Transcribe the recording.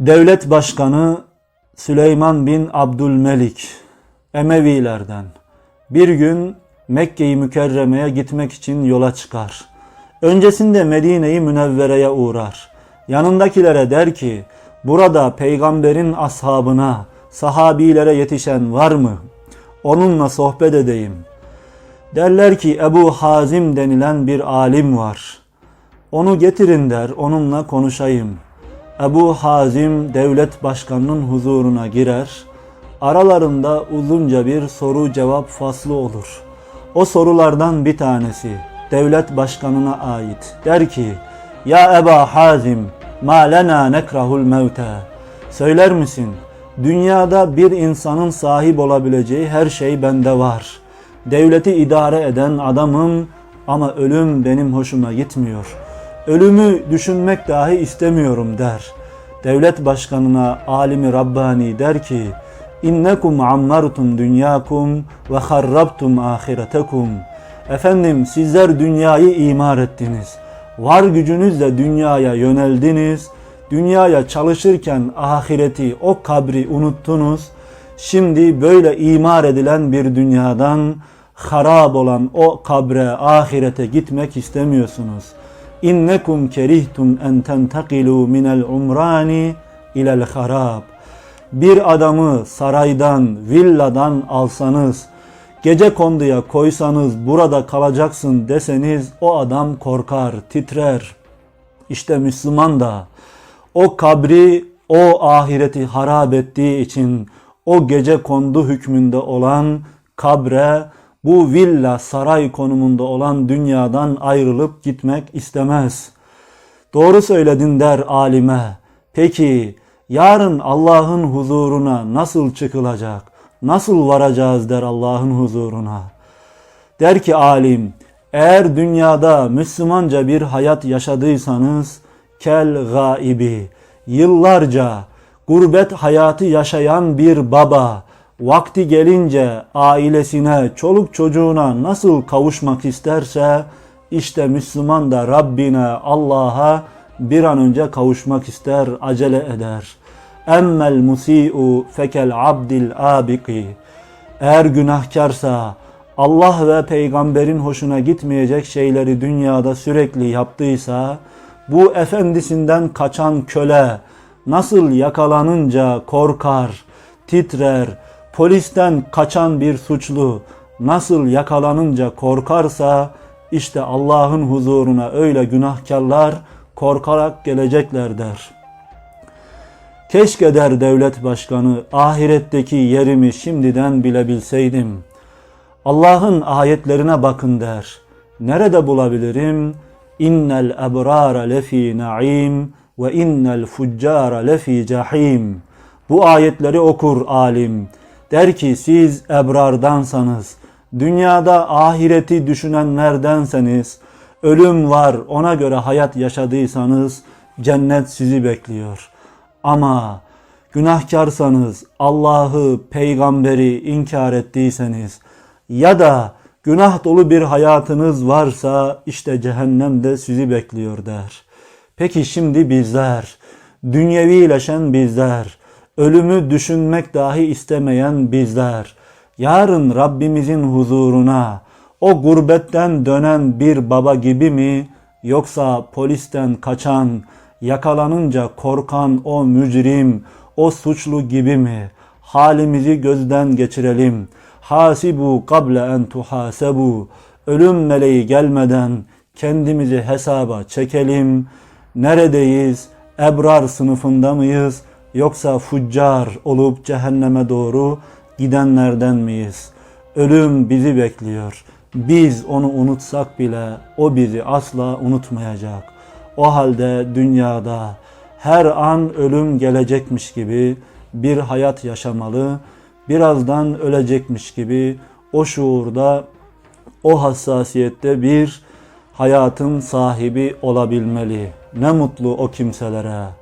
Devlet Başkanı Süleyman bin Abdülmelik Emevilerden bir gün Mekke-i Mükerreme'ye gitmek için yola çıkar. Öncesinde Medine-i Münevvere'ye uğrar. Yanındakilere der ki, burada peygamberin ashabına, sahabilere yetişen var mı? Onunla sohbet edeyim. Derler ki Ebu Hazim denilen bir alim var. Onu getirin der, onunla konuşayım. Ebu Hazim devlet başkanının huzuruna girer. Aralarında uzunca bir soru cevap faslı olur. O sorulardan bir tanesi devlet başkanına ait. Der ki, Ya Eba Hazim, ma lena nekrahul mevte. Söyler misin, dünyada bir insanın sahip olabileceği her şey bende var. Devleti idare eden adamım ama ölüm benim hoşuma gitmiyor. Ölümü düşünmek dahi istemiyorum der. Devlet başkanına alimi Rabbani der ki, İnnekum ammartum dünyakum ve harrabtum ahiretekum. Efendim sizler dünyayı imar ettiniz. Var gücünüzle dünyaya yöneldiniz. Dünyaya çalışırken ahireti, o kabri unuttunuz. Şimdi böyle imar edilen bir dünyadan harap olan o kabre, ahirete gitmek istemiyorsunuz. İnnekum kerihtum en tentakilu minel umrani ilel harab. Bir adamı saraydan, villadan alsanız, gece konduya koysanız burada kalacaksın deseniz o adam korkar, titrer. İşte Müslüman da o kabri, o ahireti harap ettiği için o gece kondu hükmünde olan kabre, bu villa saray konumunda olan dünyadan ayrılıp gitmek istemez. Doğru söyledin der alime. Peki yarın Allah'ın huzuruna nasıl çıkılacak? Nasıl varacağız der Allah'ın huzuruna. Der ki alim, eğer dünyada Müslümanca bir hayat yaşadıysanız kel gaibi, yıllarca gurbet hayatı yaşayan bir baba, vakti gelince ailesine, çoluk çocuğuna nasıl kavuşmak isterse işte Müslüman da Rabbine, Allah'a bir an önce kavuşmak ister, acele eder. Emmel musi'u fekel abdil abiki. Eğer günahkarsa Allah ve peygamberin hoşuna gitmeyecek şeyleri dünyada sürekli yaptıysa bu efendisinden kaçan köle nasıl yakalanınca korkar, titrer, polisten kaçan bir suçlu nasıl yakalanınca korkarsa işte Allah'ın huzuruna öyle günahkarlar korkarak gelecekler der. Keşke der devlet başkanı ahiretteki yerimi şimdiden bilebilseydim. Allah'ın ayetlerine bakın der. Nerede bulabilirim? İnnel ebrara lefi naim ve innel fuccara lefi cahim. Bu ayetleri okur alim. Der ki siz ebrardansanız, dünyada ahireti düşünenlerdenseniz, ölüm var ona göre hayat yaşadıysanız cennet sizi bekliyor. Ama günahkarsanız, Allah'ı, peygamberi inkar ettiyseniz ya da günah dolu bir hayatınız varsa işte cehennem de sizi bekliyor der. Peki şimdi bizler, dünyevileşen bizler, ölümü düşünmek dahi istemeyen bizler, yarın Rabbimizin huzuruna o gurbetten dönen bir baba gibi mi yoksa polisten kaçan, yakalanınca korkan o mücrim, o suçlu gibi mi? Halimizi gözden geçirelim. Hasibu kable en tuhasebu. Ölüm meleği gelmeden kendimizi hesaba çekelim. Neredeyiz? Ebrar sınıfında mıyız? Yoksa fuccar olup cehenneme doğru gidenlerden miyiz? Ölüm bizi bekliyor. Biz onu unutsak bile o bizi asla unutmayacak. O halde dünyada her an ölüm gelecekmiş gibi bir hayat yaşamalı, birazdan ölecekmiş gibi o şuurda, o hassasiyette bir hayatın sahibi olabilmeli. Ne mutlu o kimselere.